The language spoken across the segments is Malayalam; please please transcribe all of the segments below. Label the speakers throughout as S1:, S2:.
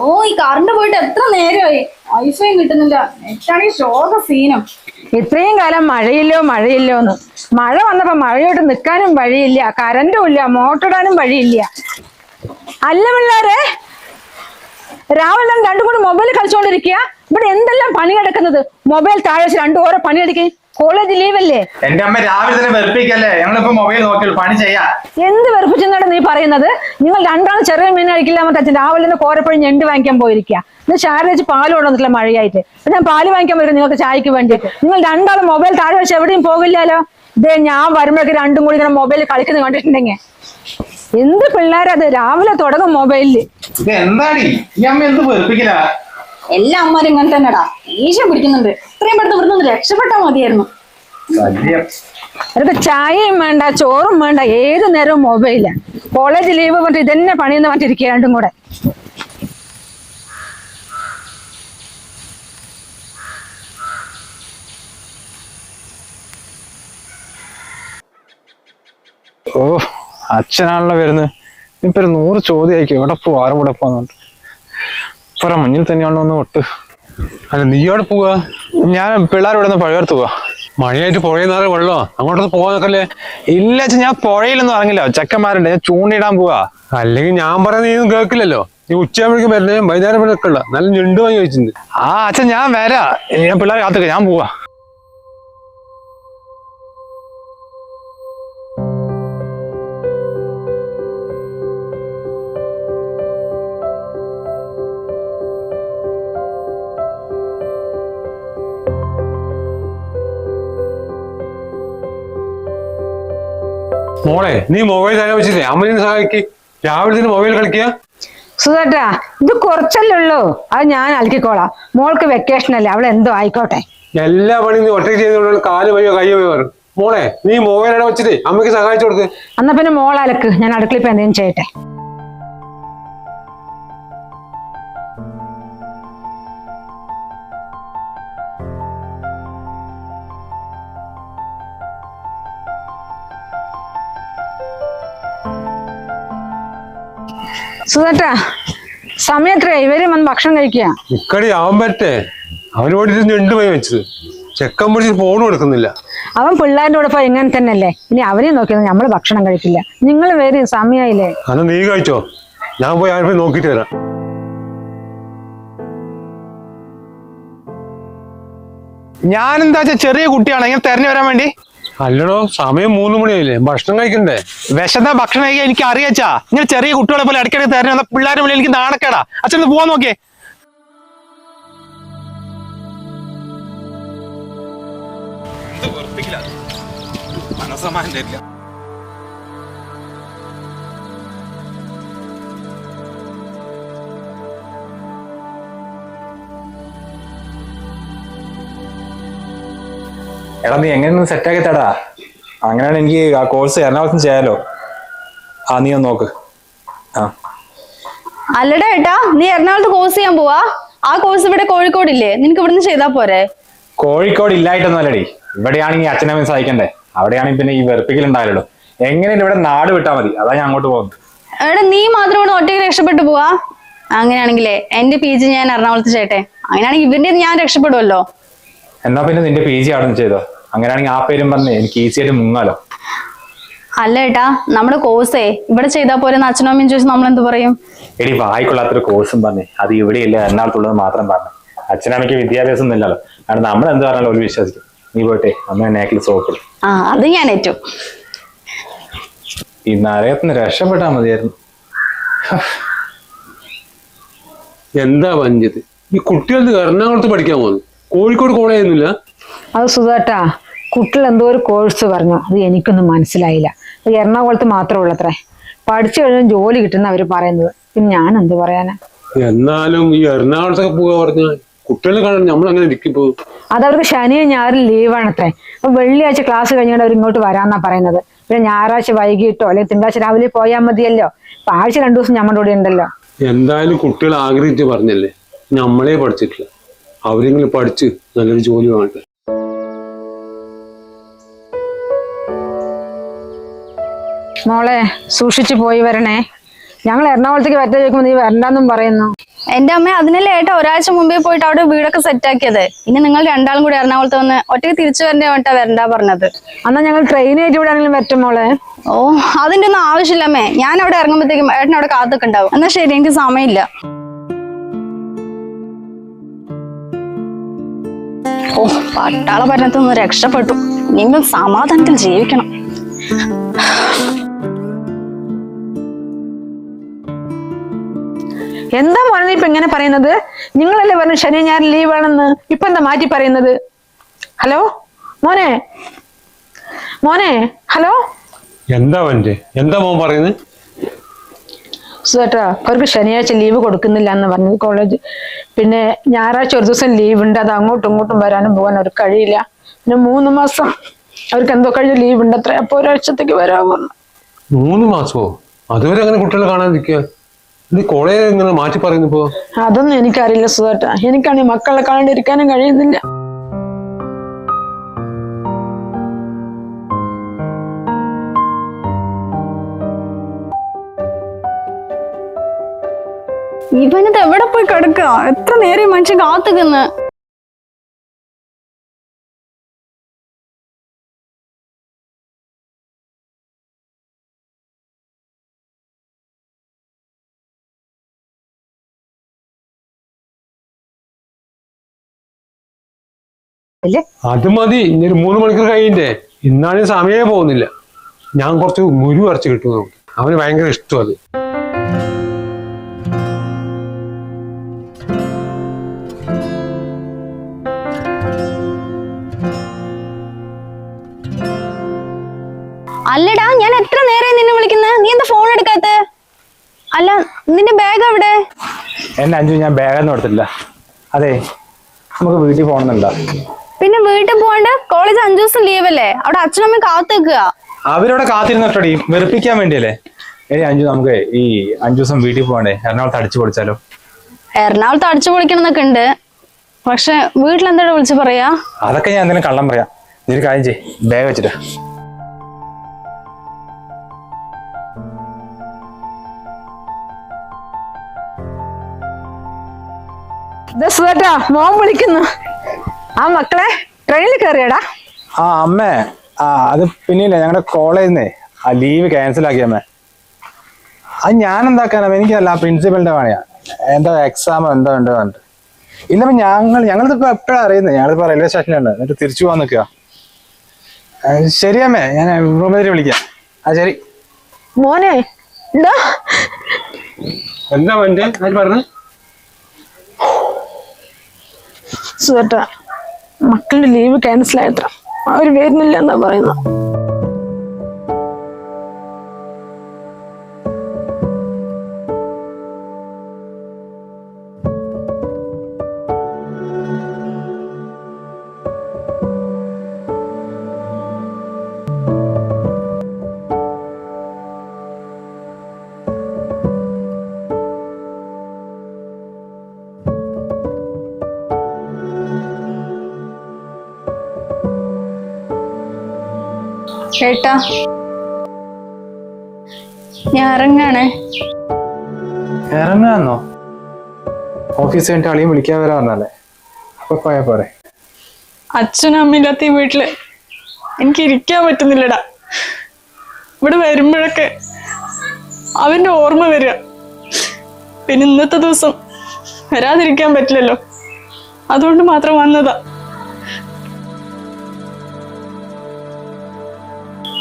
S1: ഓ ഈ കറണ്ട് പോയിട്ട് എത്ര നേരമായി? വൈഫൈയും കിട്ടുന്നില്ല. നെറ്റാണെങ്കിൽ ശോക സീനം
S2: ഇത്രയും കാലം മഴയില്ലോ മഴയില്ലോ എന്ന്. മഴ വന്നപ്പോ മഴയോട്ട് നിക്കാനും വഴിയില്ല. കറണ്ടും ഇല്ല മോട്ടിടാനും വഴിയില്ല. അല്ല പിള്ളേരെ രാവിലെ രണ്ടും കൂടി മൊബൈൽ കളിച്ചോണ്ടിരിക്കുക ഇവിടെ എന്തെല്ലാം പണി കിടക്കുന്നത് മൊബൈൽ താഴെ വെച്ച് രണ്ടു ഓരോ പണി എടുക്കുക കോളേജ് ലീവല്ലേ?
S3: എന്റെ അമ്മ രാവിലെ തന്നെ വെറുപ്പിക്കല്ലേ? ഞങ്ങളിപ്പോ മൊബൈൽ നോക്കിയുള്ളൂ പണി ചെയ്യാം.
S2: എന്ത് വെറുപ്പിച്ചെന്നാണ് നീ പറയുന്നത്? നിങ്ങൾ രണ്ടാളും ചെറിയ മീൻ കഴിക്കില്ല മറ്റേ അച്ഛൻ രാവിലെ തന്നെ കോരപ്പഴം ഞണ്ട് വാങ്ങിക്കാൻ പോയിരിക്കുക. ഇന്ന് ശാരദ വെച്ച് പാൽ കൊണ്ടുവന്നിട്ടില്ല മഴയായിട്ട്. അപ്പൊ ഞാൻ പാൽ വാങ്ങിക്കാൻ വരും നിങ്ങൾക്ക് ചായക്ക് വേണ്ടിയിട്ട്. നിങ്ങൾ രണ്ടാളും മൊബൈൽ താഴെ വെച്ച് എവിടെയും പോകില്ലല്ലോ? ഇതേ ഞാൻ വരുമ്പോഴേക്ക് രണ്ടും കൂടി ഇങ്ങനെ മൊബൈൽ കളിക്കുന്നത് കണ്ടിട്ടുണ്ടെങ്കിൽ. എന്ത് പിള്ളേരത്? രാവിലെ തുടങ്ങും
S3: മൊബൈലിൽ എന്താണ് ഈ അമ്മ എന്ത് വെറുപ്പിക്കല?
S1: എല്ലാ അമ്മമാരും ഇങ്ങനെ തന്നെടാ. ഈശം പിടിക്കുന്നുണ്ട്. ഇത്രയും പെട്ടെന്ന് ഇവിടുന്ന് ഒന്ന് രക്ഷപ്പെട്ടാ മതിയായിരുന്നു.
S3: സത്യം.
S2: അവർക്ക് ചായയും വേണ്ട ചോറും വേണ്ട ഏത് നേരവും മൊബൈലാണ് കോളേജ് ലീവ് പറഞ്ഞിട്ട് ഇതന്നെ പണിയെന്ന് പറഞ്ഞിരിക്കുക രണ്ടും കൂടെ.
S4: ഓ അച്ഛനാണല്ലോ വരുന്നത്. ഇപ്പൊ ഒരു നൂറ് ചോദ്യമായിരിക്കും എവിടെ പോവാറും ആരും കൂടെ പോവാന്നുണ്ട് പറ മുന്നിൽ തന്നെയാണോ ഒന്ന് ഒട്ട്.
S5: അല്ല നീ അവിടെ പോവാ?
S4: ഞാൻ പിള്ളേരോട് ഒന്ന് പഴയർത്ത് പോവാ.
S5: മഴയായിട്ട് പുഴയിൽ നിറയെ വെള്ളോ? അങ്ങോട്ടൊന്ന് പോവാൻ
S4: ഇല്ല അച്ഛൻ ഞാൻ പുഴയിലൊന്നും ഇറങ്ങില്ല. ചെക്കന്മാരുണ്ട് ഞാൻ ചൂണ്ടിടാൻ പോവാ.
S5: അല്ലെങ്കിൽ ഞാൻ പറയുന്നത് നീ ഒന്നും കേൾക്കില്ലല്ലോ. നീ ഉച്ചയാകുമ്പോഴേക്കും വരണേ വൈകുന്നേരം വരെ നിൽക്കണ്ട. നല്ല ഞണ്ടുമായി വാങ്ങി വെച്ചിട്ടുണ്ട്.
S4: ആ അച്ഛൻ ഞാൻ വരാ. ഞാൻ പിള്ളേരെ കാത്തുക്ക ഞാൻ പോവാ.
S5: മോളെ നീ മൊബൈൽ തരാൻ വെച്ചില്ലേ? അമ്മനെ സഹായിക്ക്. രാവിലെ തന്നെ മൊബൈൽ കളിക്കുക
S2: സുധേട്ടാ ഇത് കുറച്ചല്ലേ ഉള്ളൂ. അത് ഞാൻ അലക്കിക്കോളാം. മോൾക്ക് വെക്കേഷൻ അല്ലേ അവൾ എന്തോ ആയിക്കോട്ടെ.
S5: എല്ലാ പണിയും നീ ഒറ്റയ്ക്ക് ചെയ്യുന്നതുകൊണ്ട് കാൽ വയ്യോ കൈ വയ്യോ മോളെ നീ മൊബൈൽ അവിടെ വെച്ചിട്ട് അമ്മയ്ക്ക് സഹായിച്ചു കൊടുക്ക്.
S2: എന്നാ പിന്നെ മോൾ അലക്ക്. ഞാൻ അടുക്കളയിൽ ഇപ്പൊ എന്തെങ്കിലും ചെയ്യട്ടെ. സുധേട്ടാ സമയത്രേ ഇവരും വന്ന് ഭക്ഷണം കഴിക്കുക
S5: ഇക്കടി ആവാൻ പറ്റേ അവനോട് വേണ്ടിട്ട് ഞണ്ട് വാങ്ങി വെച്ചത്? ചെക്കൻ പിടിച്ച് ഫോൺ കൊടുക്കുന്നില്ല.
S2: അവൻ പിള്ളേരുടെ കൂടെ പോയി ഇങ്ങനെ തന്നെയല്ലേ? ഇനി അവനെയും നോക്കിയത് നമ്മൾ ഭക്ഷണം കഴിക്കില്ല. നിങ്ങൾ വരും സമയമായില്ലേ
S5: അന്ന് നീ കഴിച്ചോ? ഞാൻ പോയി അവനെ നോക്കിട്ട് വരാം.
S4: ഞാൻ എന്താ വെച്ചാ ചെറിയ കുട്ടിയാണ്. ഇങ്ങനെ തെരഞ്ഞു വരാൻ വേണ്ടി?
S5: അല്ലടോ സമയം മൂന്ന് മണിയായില്ലേ. ഭക്ഷണം കഴിക്കണ്ടേ?
S4: വിശന്ന ഭക്ഷണം കഴിക്കാൻ എനിക്ക് അറിയാച്ചാ ഇങ്ങനെ ചെറിയ കുട്ടികളെ പോലെ ഇടയ്ക്കിടയ്ക്ക് തരണം. വന്ന പിള്ളേരെ പോലെ എനിക്ക് നാണക്കേടാ. അച്ഛൻ ഒന്ന് പോവാൻ നോക്കിയേ. മനസ്സമാനം
S3: എടാ നീ എങ്ങനെ സെറ്റ് ആക്കി തടാ അങ്ങനെയാണ് എനിക്ക് ആ കോഴ്സ് എറണാകുളത്ത് ചെയ്യാലോ. ആ നീ ഒന്ന് നോക്ക്. ആ.
S1: അല്ലടാ ഏട്ടാ നീ എറണാകുളത്ത് കോഴ്സ് ചെയ്യാൻ പോവാ. ആ കോഴ്സ് ഇവിടെ കോഴിക്കോടില്ലേ? നിനക്ക് ഇവിടുന്ന് ചെയ്താ പോരെ.
S3: കോഴിക്കോട് ഇല്ലായിട്ടൊന്നുമല്ലടി ഇവിടെയാണെങ്കിൽ അച്ഛനമ്മ സഹായിക്കണ്ടേ? അവിടെയാണെങ്കിൽ പിന്നെ ഈ വെറുപ്പിക്കൽ ഉണ്ടായാലോ എങ്ങനെയാണ് ഇവിടെ നാട് വിട്ടാൽ മതി? അതാ ഞാൻ അങ്ങോട്ട് പോകുന്നത്.
S1: എടാ നീ മാത്രം ഇവിടെ ഒറ്റയ്ക്ക് രക്ഷപ്പെട്ടു പോവാ. അങ്ങനെയാണെങ്കിലേ എന്റെ പി ജി ഞാൻ എറണാകുളത്ത് ചെയ്യട്ടെ. അങ്ങനെയാണെങ്കിൽ ഇവന്റെ ഞാൻ രക്ഷപ്പെടുമല്ലോ
S3: എന്നാ പിന്നെ നിന്റെ പി ജി അവിടെ ചെയ്തോ? അങ്ങനെയാണെങ്കിൽ ആ പേരും പറഞ്ഞേ എനിക്ക് ഈസി ആയിട്ട് മുങ്ങാലോ.
S1: അല്ല ഏട്ടാ നമ്മുടെ കോഴ്സേ ഇവിടെ ചെയ്താ പോലെ അച്ഛനും അമ്മയും ചോദിച്ചു നമ്മൾ എന്ത് പറയും?
S3: എടി വായിക്കൊള്ളാത്തൊരു കോഴ്സും പറഞ്ഞേ. അത് ഇവിടെയില്ല എറണാകുളത്തുള്ളത് മാത്രം പറഞ്ഞു. അച്ഛനമ്മയ്ക്ക് വിദ്യാഭ്യാസം ഒന്നും ഇല്ലല്ലോ. കാരണം നമ്മൾ എന്ത് പറഞ്ഞാലും ഒരു വിശ്വസിക്കും. നീ പോട്ടെ അമ്മ നേക്കിൽ സോപ്പ്
S1: ആ അത് ഞാൻ ഏറ്റവും
S3: ഈ നരകത്തിന് രക്ഷപ്പെട്ടാൽ മതിയായിരുന്നു.
S5: എന്താ വഞ്ചിത്? ഈ കുട്ടികൾക്ക് എറണാകുളത്ത് പഠിക്കാൻ പോകുന്നു കോഴിക്കോട് കോളേജൊന്നുമില്ല
S2: അത് സുധാട്ടാ കുട്ടികൾ എന്തോ ഒരു കോഴ്സ് പറഞ്ഞു. അത് എനിക്കൊന്നും മനസ്സിലായില്ല. അത് എറണാകുളത്ത് മാത്രമേ ഉള്ളത്രേ പഠിച്ചു കഴിഞ്ഞാൽ ജോലി കിട്ടുന്ന അവർ പറയുന്നത്. പിന്നെ ഞാൻ എന്ത് പറയാനാ?
S5: എന്നാലും ഈ എറണാകുളത്തൊക്കെ പോവാ പറഞ്ഞ കുട്ടികളെ കാണാൻ നമ്മൾ അങ്ങനെ പോകും
S2: അത് അവർക്ക് ശനിയും ഞായറും ലീവാണത്രേ അപ്പൊ വെള്ളിയാഴ്ച ക്ലാസ് കഴിഞ്ഞാൽ അവർ ഇങ്ങോട്ട് വരാന്നാ പറയുന്നത്. പിന്നെ ഞായറാഴ്ച വൈകിട്ടോ അല്ലെങ്കിൽ തിങ്കളാഴ്ച രാവിലെ പോയാൽ മതിയല്ലോ. ആഴ്ച രണ്ടു ദിവസം നമ്മുടെ കൂടെ ഉണ്ടല്ലോ.
S5: എന്തായാലും കുട്ടികൾ ആഗ്രഹിച്ച് പറഞ്ഞല്ലേ? നമ്മളെ പഠിച്ചിട്ടില്ല. അവരെങ്കിലും പഠിച്ച് നല്ലൊരു ജോലി വാങ്ങട്ടെ.
S2: മോളെ സൂക്ഷിച്ചു പോയി വരണേ. ഞങ്ങൾ എറണാകുളത്തേക്ക് വരട്ടെ ചോദിക്കുമ്പോൾ നീ വരണ്ടെന്നും പറയുന്നു.
S1: എന്റെ അമ്മ അതിനല്ലേ ഏട്ടാ ഒരാഴ്ച മുമ്പേ പോയിട്ട് അവിടെ വീടൊക്കെ സെറ്റ് ആക്കിയത്. ഇനി നിങ്ങൾ രണ്ടാളും കൂടി എറണാകുളത്ത് വന്ന് ഒറ്റയ്ക്ക് തിരിച്ചു വരണ്ടേ വേണ്ടാ വരണ്ടാ പറഞ്ഞത്.
S2: എന്നാ ഞങ്ങൾ ട്രെയിനായിട്ട് ഇവിടെ ആണെങ്കിലും പറ്റും മോളെ.
S1: ഓ അതിന്റെ ഒന്നും ആവശ്യമില്ല അമ്മേ. ഞാൻ അവിടെ ഇറങ്ങുമ്പോഴത്തേക്കും ഏട്ടൻ അവിടെ കാത്തൊക്കെ ഉണ്ടാവും. എന്നാ ശരി എനിക്ക് സമയമില്ല. പട്ടാള ഭരണത്തിൽ നിന്ന് രക്ഷപ്പെട്ടു. നിങ്ങൾ സമാധാനത്തിൽ ജീവിക്കണം.
S2: എന്താ മോനെ ഇപ്പൊ ഇങ്ങനെ പറയുന്നത്? നിങ്ങളല്ലേ പറഞ്ഞു ശനി ഞായർ ലീവ് ആണെന്ന്? ഇപ്പൊ എന്താ മാറ്റി പറയുന്നത്? ഹലോ? മോനെ? മോനെ? ഹലോ?
S5: എന്താ എന്താ മോൻ പറയുന്നത്?
S2: സുധേട്ടാ അവർക്ക് ശനിയാഴ്ച ലീവ് കൊടുക്കുന്നില്ല എന്ന് പറഞ്ഞു കോളേജ് പിന്നെ ഞായറാഴ്ച ഒരു ദിവസം ലീവ് ഉണ്ട് അത് അങ്ങോട്ടും ഇങ്ങോട്ടും വരാനും പോകാൻ അവർക്ക് കഴിയില്ല. പിന്നെ മൂന്ന് മാസം അവർക്ക് എന്തോ കഴിഞ്ഞ ലീവ് ഉണ്ട് അത്ര. അപ്പൊ ഒരാഴ്ചത്തേക്ക് വരാമോ പറഞ്ഞു.
S5: മൂന്ന് മാസമോ അതുവരെ അങ്ങനെ കുട്ടികളെ കാണാതിരിക്കുക കോളേജ് ഇങ്ങനെ മാറ്റി പറയുന്നു
S2: അതൊന്നും എനിക്കറിയില്ല സുധേട്ടാ. എനിക്കാണെങ്കിൽ മക്കളെ കാണാണ്ടിരിക്കാനും കഴിയുന്നില്ല.
S1: ഇവനത് എവിടെ പോയി കിടക്കുക എത്ര നേരം മനുഷ്യൻ കാത്തുക്കുന്ന്
S5: അത് മതി. ഇനി ഒരു മൂന്ന് മണിക്കൂർ കഴിയണ്ടേ? ഇന്നാണെങ്കിൽ സമയമേ പോകുന്നില്ല. ഞാൻ കുറച്ച് മുരു അരച്ച് കിട്ടും നമുക്ക്. അവന് ഭയങ്കര ഇഷ്ടം അത്.
S1: അല്ലടാ ഞാൻ എത്ര നേരം നിന്നെ വിളിക്കുന്നത്? നീ എന്താ ഫോൺ എടുക്കാത്ത? അല്ല നിന്റെ ബാഗ് എവിടെ?
S3: എന്നെ അഞ്ചു ഞാൻ ബാഗൊന്നും എടുത്തില്ല അതെ നമുക്ക് വീട്ടിൽ പോകണമെന്നുണ്ടോ?
S1: പിന്നെ വീട്ടിൽ പോകണ്ട കോളേജ് അഞ്ചു ദിവസം ലീവ് അല്ലേ? അവിടെ അച്ഛനമ്മ കാത്തു നിൽക്കുക
S3: അവരോടെ കാത്തിരുന്നിട്ടടി വെറുപ്പിക്കാൻ വേണ്ടിയല്ലേ? എടി അഞ്ചു നമുക്ക് ഈ അഞ്ചു ദിവസം വീട്ടിൽ പോകണ്ടേ? എറണാകുളത്ത് അടിച്ചു പൊളിച്ചാലോ?
S1: എറണാകുളത്ത് അടിച്ചു പൊളിക്കണം എന്നൊക്കെ ഉണ്ട്. പക്ഷെ വീട്ടിൽ എന്താ വിളിച്ചു പറയാ?
S3: അതൊക്കെ ഞാൻ എന്തെങ്കിലും കള്ളം പറയാം. നീ ഒരു കാര്യം ചെയ്യ് ബാഗ് വെച്ചിട്ട്.
S2: ഇത് മോൻ വിളിക്കുന്നു. ആ മക്കളെ ട്രെയിനിൽ കയറിയടാ.
S3: ആ അമ്മേ. ആ അത് പിന്നെയില്ല ഞങ്ങളുടെ കോളേജിൽ നിന്നേ ആ ലീവ് ക്യാൻസൽ ആക്കി അമ്മേ. അത് ഞാൻ എന്താക്കാനാ എനിക്കല്ല പ്രിൻസിപ്പലിന്റെ പണിയാ. എന്താ എക്സാം എന്തോ ഉണ്ടോ പറഞ്ഞിട്ട്. ഇല്ല ഇപ്പൊ ഞങ്ങൾ ഞങ്ങളിപ്പോ എപ്പോഴാ അറിയുന്നത് ഞങ്ങളിപ്പോ റെയിൽവേ സ്റ്റേഷനിലുണ്ട് എന്നിട്ട് തിരിച്ചു പോകാൻ നിൽക്കുക ശരി അമ്മേ. ഞാൻ റൂമിൽ വിളിക്കാം. ആ ശരി.
S2: മോനെ എന്താ
S5: എന്താ വന്റെ അത് പറഞ്ഞത്
S2: മക്കളുടെ ലീവ് ക്യാൻസൽ ആയത്ര അവർ വരുന്നില്ല എന്നാ പറയുന്നത്
S1: ചേട്ടാ ഞാൻ ഇറങ്ങാണേ.
S3: ഇറങ്ങാന്നോ? ഓഫീസ് കഴിഞ്ഞിട്ട് അളിയും വിളിക്കാൻ വരാന്നല്ലേ അപ്പൊ പോയാ പോരെ.
S6: അച്ഛനും അമ്മയില്ലാത്ത ഈ വീട്ടിൽ എനിക്ക് ഇരിക്കാൻ പറ്റുന്നില്ലടാ. ഇവിടെ വരുമ്പോഴൊക്കെ അവന്റെ ഓർമ്മ വരിക. പിന്നെ ഇന്നത്തെ ദിവസം വരാതിരിക്കാൻ പറ്റില്ലല്ലോ. അതുകൊണ്ട് മാത്രം വന്നതാ.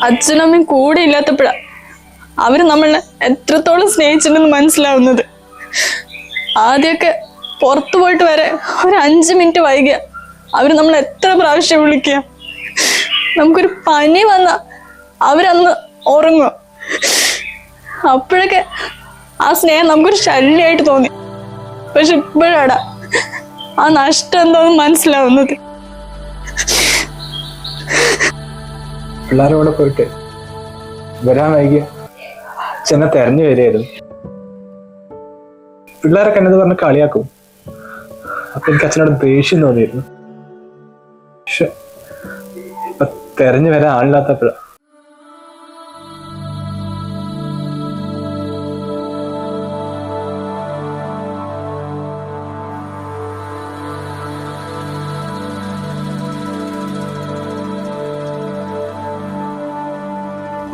S6: അച്ഛനും അമ്മയും കൂടെ ഇല്ലാത്തപ്പോഴാ അവർ നമ്മളെ എത്രത്തോളം സ്നേഹിച്ചിട്ടുണ്ടെന്ന് മനസ്സിലാവുന്നത്. ആദ്യമൊക്കെ പുറത്തു പോയിട്ട് വരെ ഒരു അഞ്ച് മിനിറ്റ് വൈകിയ അവർ നമ്മൾ എത്ര പ്രാവശ്യം വിളിക്കുക. നമുക്കൊരു പനി വന്ന അവരന്ന് ഉറങ്ങുക. അപ്പോഴൊക്കെ ആ സ്നേഹം നമുക്കൊരു ശല്യമായിട്ട് തോന്നി. പക്ഷെ ഇപ്പോഴാടാ ആ നഷ്ടം എന്താന്ന് മനസ്സിലാവുന്നത്.
S3: പിള്ളേരുടെ കൂടെ പോയിട്ട് വരാൻ വൈകിയ ചെന്ന തെരഞ്ഞു വരികയായിരുന്നു. പിള്ളേരൊക്കെ എന്നത് പറഞ്ഞ് കളിയാക്കും. അപ്പൊ എനിക്ക് അച്ഛനോട് ദേഷ്യം തോന്നിയിരുന്നു. പക്ഷെ തെരഞ്ഞു വരാൻ ആളില്ലാത്തപ്പോഴാ.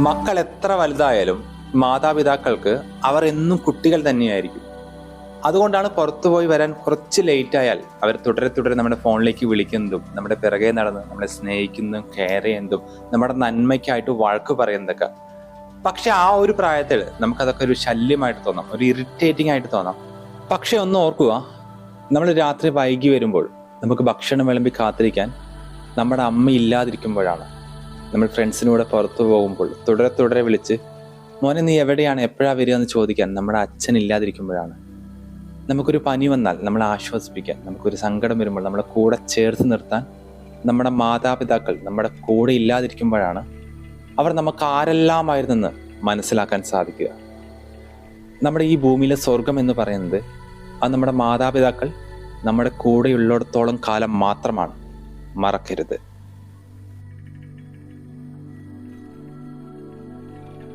S3: മക്കൾ എത്ര വലുതായാലും മാതാപിതാക്കൾക്ക് അവർ എന്നും കുട്ടികൾ തന്നെയായിരിക്കും. അതുകൊണ്ടാണ് പുറത്തുപോയി വരാൻ കുറച്ച് ലേറ്റ് ആയാൽ അവർ തുടരെ തുടരെ നമ്മുടെ ഫോണിലേക്ക് വിളിക്കുന്നതും നമ്മുടെ പിറകെ നടന്ന് നമ്മളെ സ്നേഹിക്കുന്നതും കെയർ ചെയ്യുന്നതും നമ്മുടെ നന്മയ്ക്കായിട്ട് വഴക്ക് പറയുന്നതൊക്കെ. പക്ഷെ ആ ഒരു പ്രായത്തിൽ നമുക്കതൊക്കെ ഒരു ശല്യമായിട്ട് തോന്നാം ഒരു ഇറിറ്റേറ്റിംഗ് ആയിട്ട് തോന്നാം. പക്ഷെ ഒന്ന് ഓർക്കുക നമ്മൾ രാത്രി വൈകി വരുമ്പോൾ നമുക്ക് ഭക്ഷണം വിളമ്പി കാത്തിരിക്കാൻ നമ്മുടെ അമ്മ ഇല്ലാതിരിക്കുമ്പോഴാണ് നമ്മൾ ഫ്രണ്ട്സിനൂടെ പുറത്തു പോകുമ്പോൾ തുടരെ തുടരെ വിളിച്ച് മോനെ നീ എവിടെയാണ്? എപ്പോഴാ വരിക? എന്ന് ചോദിക്കാൻ നമ്മുടെ അച്ഛൻ ഇല്ലാതിരിക്കുമ്പോഴാണ്. നമുക്കൊരു പനി വന്നാൽ നമ്മളെ ആശ്വസിപ്പിക്കാൻ നമുക്കൊരു സങ്കടം വരുമ്പോൾ നമ്മളെ കൂടെ ചേർത്ത് നിർത്താൻ നമ്മുടെ മാതാപിതാക്കൾ നമ്മുടെ കൂടെ ഇല്ലാതിരിക്കുമ്പോഴാണ് അവർ നമുക്ക് ആരെല്ലാമായിരുന്നെന്ന് മനസ്സിലാക്കാൻ സാധിക്കുക. നമ്മുടെ ഈ ഭൂമിയിലെ സ്വർഗം എന്ന് പറയുന്നത് അത് നമ്മുടെ മാതാപിതാക്കൾ നമ്മുടെ കൂടെയുള്ളിടത്തോളം കാലം മാത്രമാണ് മറക്കരുത്.